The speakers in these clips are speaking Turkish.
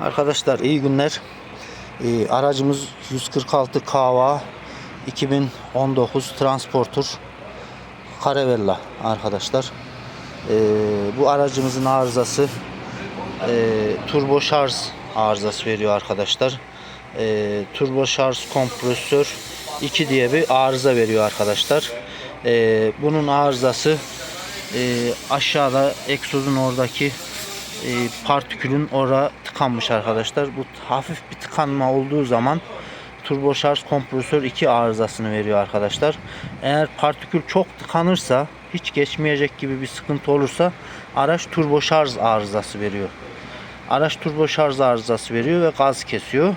Arkadaşlar iyi günler. Ee, aracımız 146 KVA 2019 Transporter Caravella arkadaşlar. Ee, bu aracımızın arızası e, turbo şarj arızası veriyor arkadaşlar. Ee, turbo şarj kompresör 2 diye bir arıza veriyor arkadaşlar. Ee, bunun arızası e, aşağıda egzozun oradaki e, partikülün oraya tıkanmış arkadaşlar. Bu hafif bir tıkanma olduğu zaman turbo şarj kompresör 2 arızasını veriyor arkadaşlar. Eğer partikül çok tıkanırsa hiç geçmeyecek gibi bir sıkıntı olursa araç turbo şarj arızası veriyor. Araç turbo şarj arızası veriyor ve gaz kesiyor.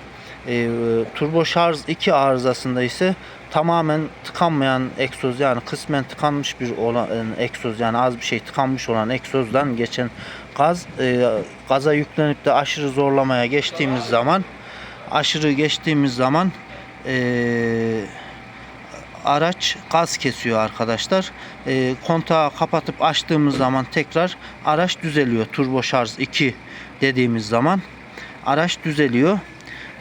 Ee, turbo şarj 2 arızasında ise tamamen tıkanmayan egzoz yani kısmen tıkanmış bir olan e, egzoz yani az bir şey tıkanmış olan egzozdan geçen gaz e, gaza yüklenip de aşırı zorlamaya geçtiğimiz zaman aşırı geçtiğimiz zaman e, araç gaz kesiyor arkadaşlar. E, kontağı kapatıp açtığımız zaman tekrar araç düzeliyor. Turbo şarj 2 dediğimiz zaman araç düzeliyor.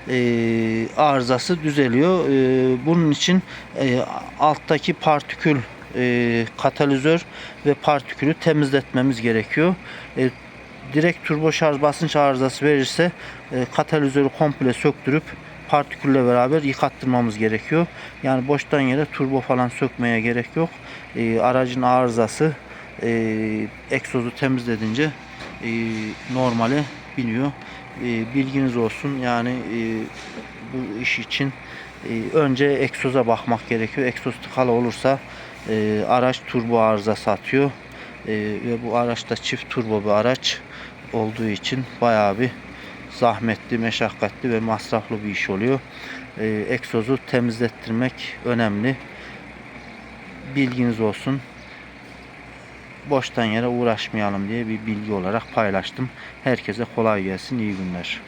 E, arızası düzeliyor. E, bunun için e, alttaki partikül e, katalizör ve partikülü temizletmemiz gerekiyor. E, direkt turbo şarj basınç arızası verirse e, katalizörü komple söktürüp partikülle beraber yıkattırmamız gerekiyor. Yani boştan yere turbo falan sökmeye gerek yok. E, aracın arızası e, egzozu temizledince e, normale biniyor. E, bilginiz olsun yani e, bu iş için e, önce egzoza bakmak gerekiyor. Egzoz tıkalı olursa e, araç turbo arızası atıyor. E, ve bu araçta çift turbo bir araç olduğu için bayağı bir zahmetli, meşakkatli ve masraflı bir iş oluyor. E, egzozu temizlettirmek önemli. Bilginiz olsun. Boştan yere uğraşmayalım diye bir bilgi olarak paylaştım. Herkese kolay gelsin, iyi günler.